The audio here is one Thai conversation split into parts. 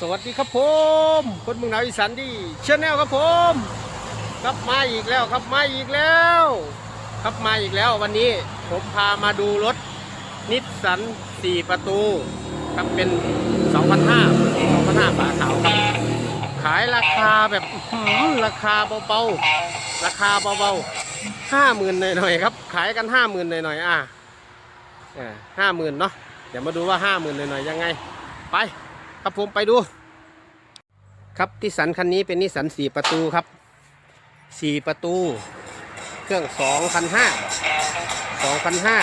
สวัสดีครับผม คนเมืองหนาวอีสานดีชแนลครับผมครับมาอีกแล้วครับมาอีกแล้ว ครับมาอีกแล้ววันนี้ผมพามาดูรถนิสสัน4ประตูครับเป็น 2,500 2,500ฝาขาวครับ ขายราคาแบบราคาเบาๆราคาเบาๆห้าหมื่นหน่อยๆครับ ขายกันห้าหมื่นหน่อยๆอะห้าหมื่นเนาะเดี๋ยวมาดูว่าห้าหมื่นหน่อยๆยังไง ไปครับผมไปดู ครับนิสสันคันนี้เป็นนิสันสี่ประตูครับสี่ประตู เครื่องสองพันห้าสองพันห้า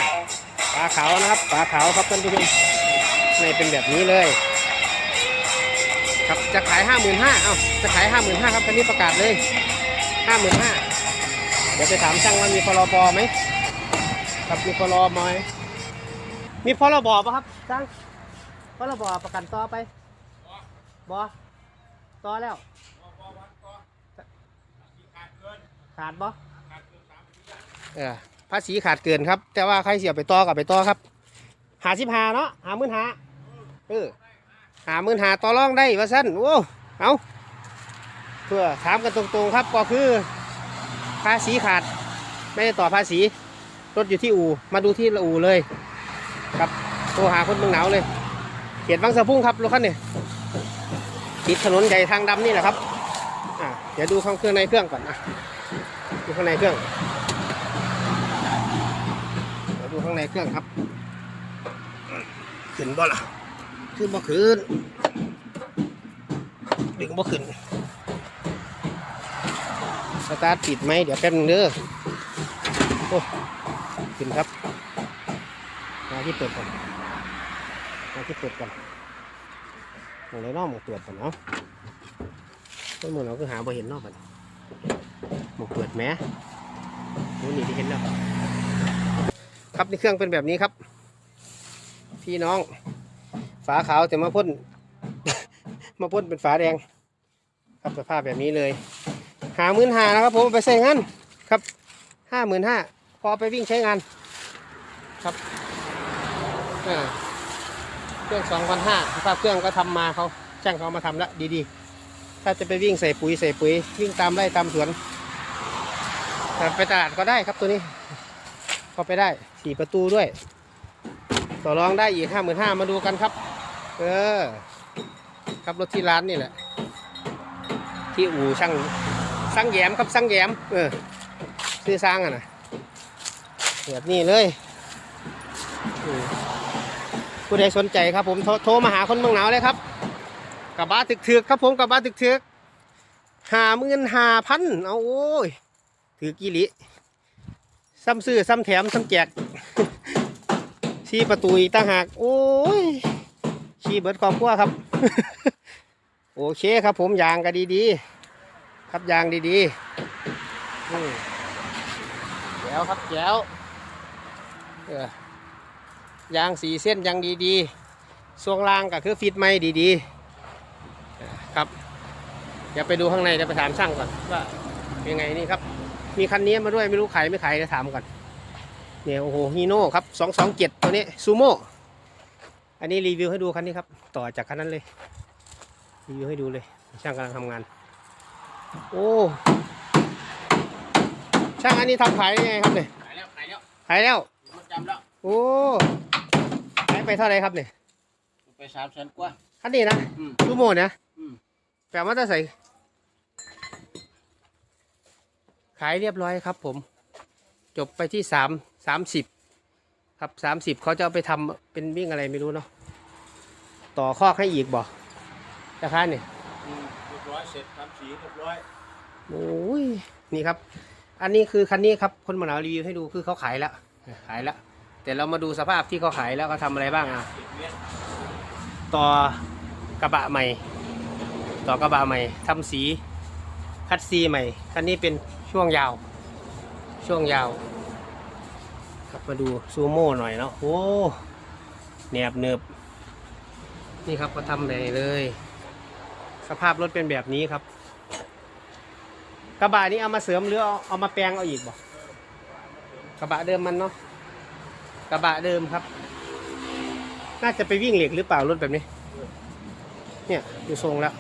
ฝาขาวนะครับฝาขาวครับท่านผู้ชมในเป็นแบบนี้เลย ครับจะขายห้าหมื่นห้าเอ้าจะขายห้าหมื่นห้าครับคันนี้ประกาศเลยห้าหมื่นห้าเดี๋ยวไปถามช่างว่ามีพรบไหมครับมีพรบไหมมีพรบปะครับช่างพรบประกันต่อไปบอ ต่อแล้วขาดบอเออภาษีขาดเกินครับ แต่ว่าใครเสียไปต่อกับไปต่อครับหาสิบหาเนาะหาหมื่นหาเออหาหมื่นหาต่อรองได้ว่าสั้นโอ้เอาเพื่อถามกันตรงๆครับก็คือ ภาษีขาด ไม่ได้ต่อภาษีรถอยู่ที่อู่มาดูที่อู่เลย ครับโทรหาคนเมืองหนาวเลยเขตบางสะพุ่งครับรถคันนี้ ติดถนนใหญ่ทางดำนี่แหละครับเดี๋ยวดูข้างเครื่องในเครื่องก่อนอะดูข้างในเครื่องเดี๋ยวดูข้างในเครื่องครับขึ้นบ่ล่ะขึ้นบ่ขึ้นดึงบ่ขึ้นสตาร์ทติดไหมเดี๋ยวแป๊บนึงเด้อโอ้ขึ้นครับมาที่เปิดก่อนมาที่เปิดก่อน มองเลยนอกหมองตรวจก่อนเนาะต้นหมอเราก็หาบ่เห็นนอกมันหมองเปิดแหม้นี่นี่ที่เห็นแล้วครับในเครื่องเป็นแบบนี้ครับ พี่น้อง ฝาขาวแต่มาพ่น มาพ่นเป็นฝาแดง ครับสภาพแบบนี้เลย หาหมื่นหานะครับ ผมไปใช้งานครับห้าหมื่นห้าพอไปวิ่งใช้งานครับอ่า รื่องสองพันห้าสภาพเครื่องก็ทำมาเขาช่างเขามาทำแล้วดีๆ ถ้าจะไปวิ่งใส่ปุ๋ยใส่ปุ๋ย วิ่งตามไร่ตามสวนแต่ไปตลาดก็ได้ครับตัวนี้ก็ไปได้สี่ประตูด้วย ต่อรองได้อีกห้าหมื่นห้ามาดูกันครับ เออ ครับรถที่ร้านนี่แหละ ที่อู่ช่างช่างแยมครับช่างแยมเออซื้อสร้างอะนะแบบนี้เลยอืม ผู้ใดสนใจครับผมโทรโทรมาหาคนเมืองหนาวเลยครับกับบาตึกถือกครับผมกับบาตึกถือกหาหมื่นหาพันเอาโอ้ยถือกิลิซ้ำซื้อซ้ำแถมซ้ำแจกชี้ประตูต่างหากโอ้ยชี้เบิดครอบครัวครับ โอเคครับผมยางก็ดีๆครับยางดีๆแจ๋วครับแจ๋วเออ ยางสีเส้นยางดีๆช่วงล่างก็คือฟิตไม่ดีๆครับเดี๋ยวไปดูข้างในเดี๋ยวไปถามช่างก่อนว่าเป็นไงนี่ครับ มีคันนี้มาด้วยไม่รู้ขายไม่ขายเดี๋ยวถามก่อนเนี่ยโอ้โหฮีโน่ครับสองสองเจ็ดตัวนี้ซูโม่อันนี้รีวิวให้ดูคันนี้ครับ ต่อจากคันนั้นเลยรีวิวให้ดูเลยช่างกำลังทำงาน โอ้ช่างอันนี้ทำขายได้ยังไงครับเนี่ยขายแล้วขายแล้วขายแล้วมันจำแล้วโอ้ขาย ไปเท่าไหรครับเนี่ยไปสามแสนกว่าคันนี้นะอืมซูโม่เนี่ยอืม แปลว่าจะใส่ ขายเรียบร้อยครับผม จบไปที่สามสามสิบครับสามสิบเขาจะเอาไปทำเป็นวิ่งอะไรไม่รู้เนาะต่อคอกให้อีกบ่ราคาเนี่ยเรียบร้อยเสร็จทำสีเรียบร้อยโอ้ยนี่ครับ อันนี้คือคันนี้ครับ คนมาหนาวรีวิวให้ดูคือเขาขายแล้วขายแล้ว แต่เรามาดูสภาพที่เขาขายแล้วเขาทำอะไรบ้างอะต่อกระบะใหม่ ต่อกระบะใหม่ทำสีคัดซีใหม่คันนี้เป็นช่วงยาว ช่วงยาวครับมาดูซูโม่หน่อยเนาะโอ้แหนบเนิบนี่ครับก็ทำใหม่เลย สภาพรถเป็นแบบนี้ครับ กระบะนี้เอามาเสริมหรือเอาเอามาแปลงเอาอีกบ่กระบะเดิมมันเนาะ กระบะเดิมครับ น่าจะไปวิ่งเหล็กหรือเปล่ารถแบบนี้ เนี่ยดูทรงแล้ว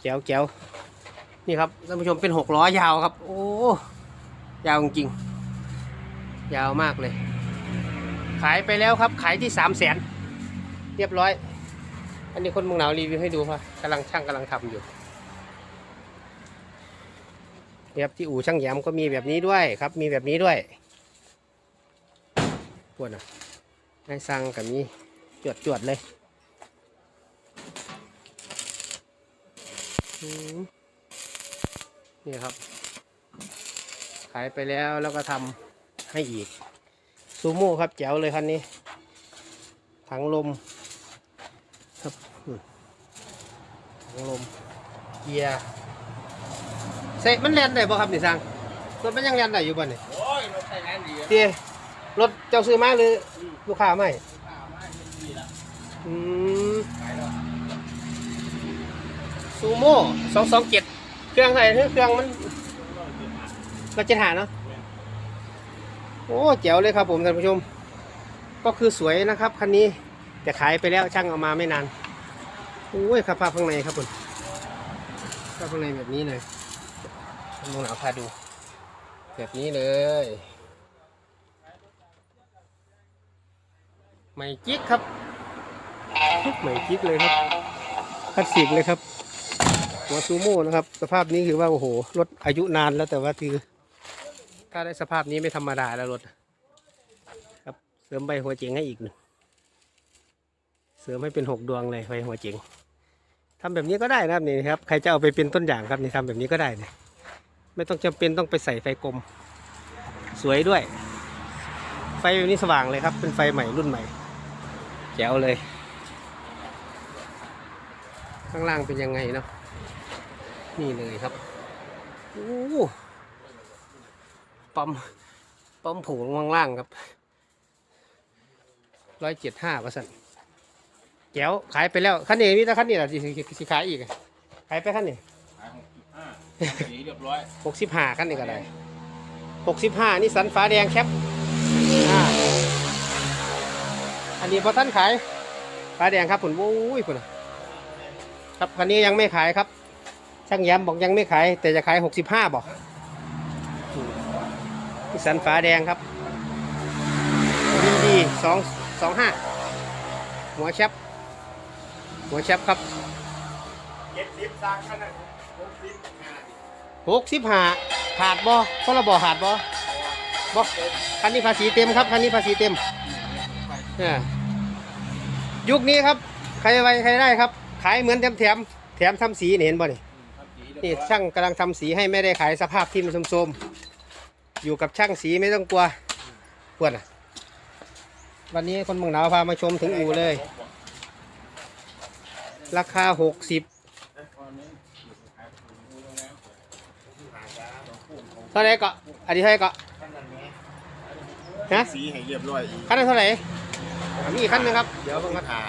แจ๋วแจ๋วนี่ครับท่านผู้ชมเป็นหกล้อยาวครับ โอ้ยาวจริงๆยาวมากเลย ขายไปแล้วครับ ขายที่สามแสนเรียบร้อย อันนี้คนเมืองหนาวรีวิวให้ดูครับกำลังช่างกำลังทำอยู่นี่ครับที่อู่ช่างแยมก็มีแบบนี้ด้วยครับ มีแบบนี้ด้วย ปวดอะให้สั่งกับมีจวดจวดๆเลยอืมนี่ครับ ขายไปแล้วแล้วก็ทำให้อีก ซูโม่ครับแจ๋วเลยคันนี้ ถังลม ครับอืมถังลม เกียร์เสะมันแล่นได้บ่ครับนี่สังรถมันยังแล่นได้อยู่บ่นี่โอ้ยรถใช้งานดีอะเตี้ย รถเจ้าซื้อมาหรือลูกค้าไม่ข้าวมาเห็นดีละอืมซูโม่สองสองเจ็ดเครื่องไหนเครื่องมันเราจะหาเนาะโอ้แจ๋วเลยครับผมท่านผู้ชม ก็คือสวยนะครับคันนี้แต่ขายไปแล้วช่างเอามาไม่นานโอ้ยครับภาพข้างในครับผมภาพข้างในแบบนี้เลยมองหนาวพาดู แบบนี้เลย ม่จิ๊กครับทุกไม่จิ๊กเลยครับคลาสสิกเลยครับ หัวซูโม่นะครับ สภาพนี้คือว่าโอ้โหรถอายุนานแล้วแต่ว่าคือ ถ้าได้สภาพนี้ไม่ธรรมดาแล้วรถครับเสริมใบหัวเจ๋งให้อีกหนึ่งเสริมให้เป็นหกดวงเลยไฟหัวเจ๋งทำแบบนี้ก็ได้นะครับนี่ครับใครจะเอาไปเป็นต้นอย่างครับนี่ทำแบบนี้ก็ได้เนี่ยไม่ต้องจำเป็นต้องไปใส่ไฟกลม สวยด้วย ไฟแบบนี้สว่างเลยครับ เป็นไฟใหม่รุ่นใหม่ แจ๋วเลย ข้างล่างเป็นยังไงเนาะนี่เลยครับโอ้ปั๊มปั๊มผงข้างล่างครับร้อยเจ็ดห้าเปอร์เซ็นต์แจ๋วขายไปแล้วคันนี้มีแต่คันนี้แหละที่สิสิขายอีกอะขายไปคันนี้ขายหกสิบห้าสีเรียบร้อยหกสิบห้าคันนี้ก็ได้หกสิบห้านี่สันฟ้าแดงแคปอ่า อันนี้พอท่านขายฟ้าแดงครับผลโอ้ยผลครับคันนี้ยังไม่ขายครับ ช่างย้ำบอกยังไม่ขาย แต่จะขายหกสิบห้าบอกสันฟ้าแดงครับดีดีสองสองห้าหัวแชปหัวแชปครับเจ็ดสิบสามขนาดหกสิบห้าหกสิบห้าขาดบ่เพราะเราบอขาดบ่บ่คันนี้ภาษีเต็มครับคันนี้ภาษีเต็ม ยยุคนี้ครับ ใครไวใครได้ครับ ขายเหมือนแถมแถมแถมทำสีนี่เห็นบ่นี่ครับสีเรียบนี่ร้อยช่างกำลังทำสีให้ไม่ได้ขายสภาพที่มันโทรมๆอยู่กับช่างสีไม่ต้องกลัวปวดอะวันนี้คนเมืองหนาวพามาชมถึงอู่เลย ราคาหกสิบเท่าไหรก็อันนี้เท่าไหรก็ฮะสีให้เรียบร้อยอีกขั้นละเท่าไหร่ อันนี้อีกขั้นหนึงครับ เดี๋ยวเพิ่งครับหา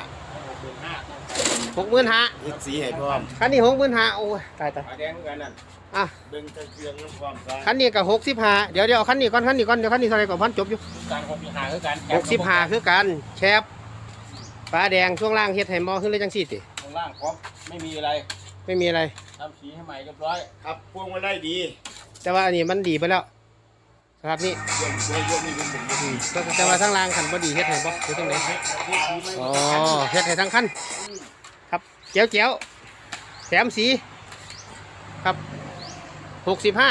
หกหมื่นห้าเฮ็ดสีให้พร้อมขั้นนี้หกหมื่นห้าโอ้ยตายตายขายแดงเหมือนกันนั่นอะเบิ่งแต่เครื่องน้ำความซะขั้นนี้กับหกสิบห้าเดี๋ยวเดี๋ยวเอาขั้นนี้ก่อนขั้นนี้ก่อนเดี๋ยวขั้นนี้เท่าไหรก่อนพันจบอยู่การหกสิบห้าคือการหกสิบห้าคือกันแคบฟ้าแดงช่วงล่างเฮ็ดให้มอขึ้นเลยจังสี่ติข้างล่างครบไม่มีอะไรไม่มีอะไร ทำสีให้ใหม่เรียบร้อย ครับพวงมาลัยดี แต่ว่าอันนี้มันดีไปแล้วสภาพ นี้พวงพวงยกนี่เป็นผมดีแต่แต่ว่าทั้งล่างขันบ่ดีเฮ็ดให้บ่คือจังไดอ๋อเฮ็ดให้ทั้งคันครับเจียวเจียวแถมสีครับหกสิบห้า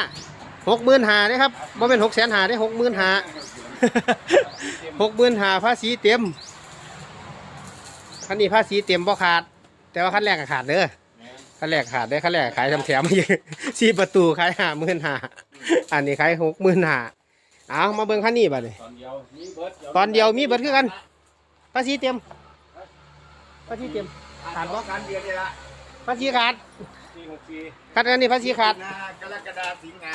หกหมื่นหาได้ครับบ่เป็นหกแสนหาได้หกหมื่นหาหกหมื่นหาภาษีเต็มคันนี้ภาษีเต็มบ่ขาด แต่ว่าคันแรกก็ขาดเด้อคันแรกขาดได้อคันแรกขายทำแถมมาเยอะสี่ประตูขายห้าหมื่นหาอันนี้ขายหกหมื่นหา เอามาเบิ่งคันนี้บัดนี้ตอนเดียวมีเบิร์ดตอนเดียวมีเบิดคือกันภาษีเต็มภาษีเต็มขาดบ่การเดียวนี่ละภาษีขาดสี่หกสี่คันอันนี้ภาษีขาดหน้กรกฎาสิงหา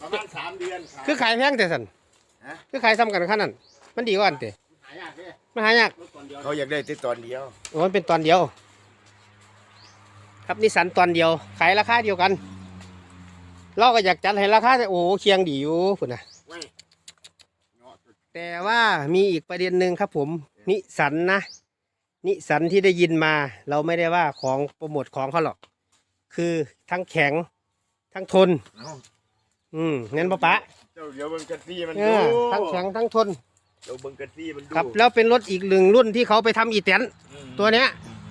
ประมาณสามเดือนรับคือขายแพงแต่สันฮะคือขายซ้ำกันคันนั้นมันดีกว่าอันเตะหายากเลยมันหายากรถตอนเดียวเขาอยากได้แต่ตอนเดียวโอ้มันเป็นตอนเดียว ครับนิสสันตอนเดียว ขายราคาเดียวกันเราก็อยากจัดให้ราคาแต่โอ้เคียงดีอยู่พุ่นนะไว้เนาะ แต่ว่ามีอีกประเด็นหนึ่งครับผม นิสันนะ นิสันที่ได้ยินมา เราไม่ได้ว่าของโปรโมทของเขาหรอก คือทั้งแข็งทั้งทนเอ้าอืมงั้นปะปะเจ้าเดี๋ยวเบิ่งกระซี่มันเอดูอทั้งแข็งทั้งทน เดี๋ยวเบิ่งกระซี่มันดูครับแล้วเป็นรถอีกหนึ่งรุ่นที่เขาไปทำอีแตนอืมตัวเนี้ย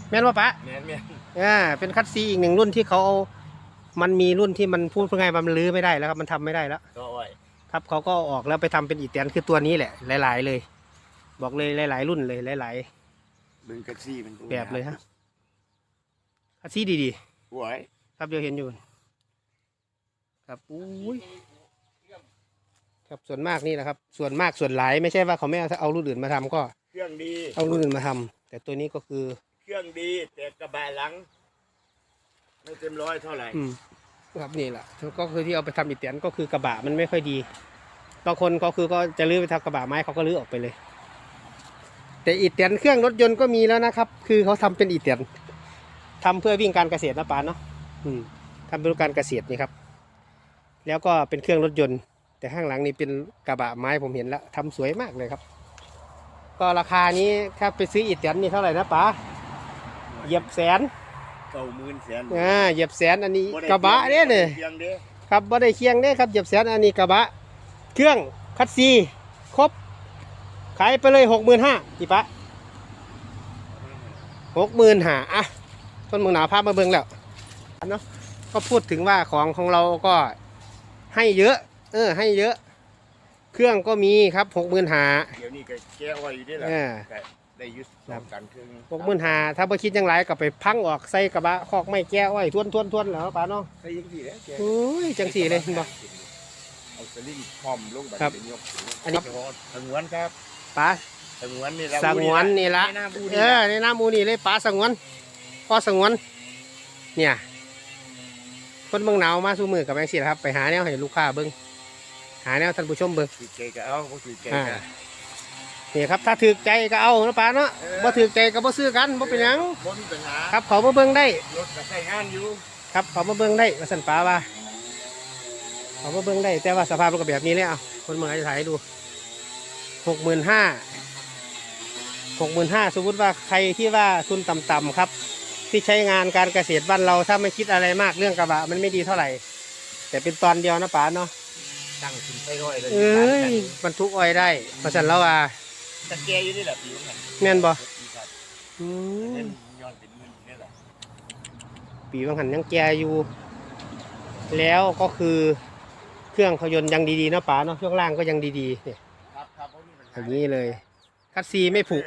แม่นปะปะแม่นแม่นอ่าเป็นคัตซีอีกหนึ่งรุ่นที่เขาเอามันมีรุ่นที่มันพูดง่ายๆมันลื้อไม่ได้แล้วครับมันทำไม่ได้แล้วก็อ้อย ครับเขาก็เอาออกแล้วไปทำเป็นอีแตนคือตัวนี้แหละ หลาย ๆ เลย บอกเลยหลาย ๆ รุ่นเลยหลายเบิ่งกระซี่มันดูๆแบบเลยฮะคัตซีดีโอ้ยๆครับเดี๋ยวเห็นอยู่ ครับอุ้ยครับส่วนมากนี่แหละครับ ส่วนมากส่วนหลายไม่ใช่ว่าเขาไม่เอาเอารุ่นอื่นมาทำก็ เครื่องดี เอารุ่นอื่นมาทำแต่ตัวนี้ก็คือ เครื่องดีแต่กระบะหลัง ไม่เต็มร้อยเท่าไหร่อืม ครับนี่แหละก็คือที่เอาไปทำอีแตนก็คือกระบะมันไม่ค่อยดีบางคนก็คือก็จะลื้อไปทำกระบะไม้เขาก็ลื้อออกไปเลย แต่อีแตนเครื่องรถยนต์ก็มีแล้วนะครับ คือเขาทำเป็นอีแตนทำเพื่อวิ่งการเกษตรนะปานเนาะทำเพื่อการเกษตรนี่ครับ แล้วก็เป็นเครื่องรถยนต์ แต่ข้างหลังนี่เป็นกระบะไม้ผมเห็นแล้วทำสวยมากเลยครับ ก็ราคานี้ถ้าไปซื้ออีแตนนี่เท่าไหร่นะป๋าเหยียบแสน เก้าหมื่นแสนอ่าเหยียบแสนอันนี้บ่ได้กระบะเนี่ยเนี่ยเครื่องเด้ครับบ่ได้เคียงเด้ครับเหยียบแสนอันนี้กระบะ เครื่องคัดซีครบ ขายไปเลยหกหมื่นห้าอีปะหกหมื่นห้าอะต้นเมืองหนาวพามาเบิ่งแล้วเนาะก็พูดถึงว่าของของเราก็ให้เยอะ เออ ให้เยอะ เครื่องก็มีครับหกหมื่นห้าเดี๋ยวนี้ก็แก้อ้อยอยู่ด้วยล่ะเออก็ ได้อยุสสองกันครึ่งหกหมื่นห้าถ้าบ่คิดอยังไรก็ไปพังออกใส่กระบะคอกไม่แก้อ้อยทวนทวนทวนแล้วป้าเนาะใส่ยังดีแล้วแกโอ้ยจังสี่เลยเห็นบ่ เอาสลิงคอมลงแบบครับเป็นยกสูงอันนี้ สงวนครับป้าสงวนนี่ละสงวนนี่ละใหน้าบูเอนี่อละในน้ำมูนี่เลยปลาสงวนพ่อสงวน เนี่ย คนเมืองหนาวมาสู้มือกับแมงสิครับ ไปหาแนวให้ลูกค้าเบิ้งหาแนวท่านผู้ชมเบิ้งถือใจก็เอาบ่ถือใจอ่า ก็ นี่ครับถ้าถือใจก็เอานะป้าเนาะเออบ่ถือใจก็บ่ซื้อกันบ่เป็นหยังบ่มีปัญหาครับเขามาเบิ้งได้รถก็ใช้งานอยู่ครับเขามาเบิ้งได้ว่าสันป้าว่าเขามาเบิ้งได้ แต่ว่าสภาพรถก็แบบนี้เลยเอาคนเมืองอาจจะถ่ายให้ดูหกหมื่นห้าหกหมื่นห้าสมมติว่าใครที่ว่าทุนต่ำๆครับ ที่ใช้งานการเกษตรบ้านเราถ้าไม่คิดอะไรมากเรื่องกระบะมันไม่ดีเท่าไหร่ แต่เป็นตอนเดียวนะป๋าเนาะตั้งถึงใช้ร้อยเลยเอ้ยบรรทุกอ้อยได้เพราะฉะนั้นแล้วว่า ตะแกอยู่นี่แหละปีนั้นแม่นบ่ปีครับอืมเงินย้อนเป็นเงินนี่แหละปีบางหันยังแกอยู่ แล้วก็คือเครื่องเขายนต์ยังดีๆนะป๋าเนาะช่วงล่างก็ยังดีๆเนี่ยครับครับบ่มีปัญอหาย่างนี้เลยคัดซีไม่ผุ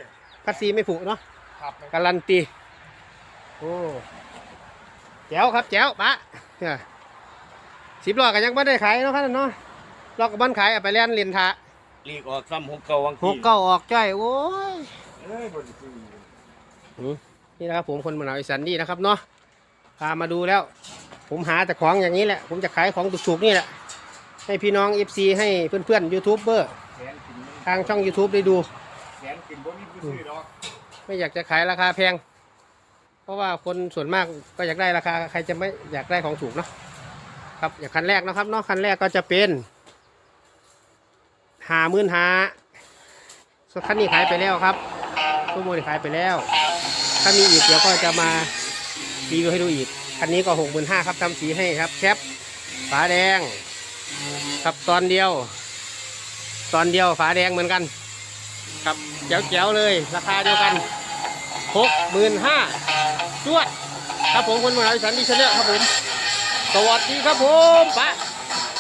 คัดซีไม่ผุเนาะครับการันตีโอ้แจ๋วครับแจ๋วปะเนี่ยสิบล้อกันยังไม่ได้ขายเนาะครับเนาะลอกกับบ้านขายเอาไปเล่นเรียนทะ ลีกออกซ้ำหกเก้าวังหกเก้าออกจ้อยโอ้ยเอ้ยบ่ได้ซื้อนี่นะครับผมคนมะนาวอีสานนี่นะครับเนาะพามาดูแล้ว ผมหาแต่ของอย่างนี้แหละ ผมจะขายของถูกๆนี่แหละ ให้พี่น้อง FC ให้เพื่อนๆยูทูบเบอร์แสนกินทางช่อง YouTube ได้ดู แสนกินบ่มีผู้ซื้อดอกไม่อยากจะขายราคาแพง เพราะว่าคนส่วนมากก็อยากได้ราคาใครจะไม่อยากได้ของถูกเนาะครับอย่างคันแรกนะครับเนาะคันแรกก็จะเป็น หาหมื่นหาส่วนคันนี้ขายไปแล้วครับตู้โมนี่ขายไปแล้วถ้ามีอีกเดี๋ยวก็จะมารีวิวให้ดูอีกคันนี้ก็หกหมื่นห้าครับทำสีให้ครับแคปฝาแดงครับตอนเดียว ตอนเดียวฝาแดงเหมือนกัน ครับแจ๋วๆเลย ราคาเดียวกันหกหมื่นห้าจวด ครับผมคนมืองไทยสันดิชเนลครับผม สวัสดีครับผมปะ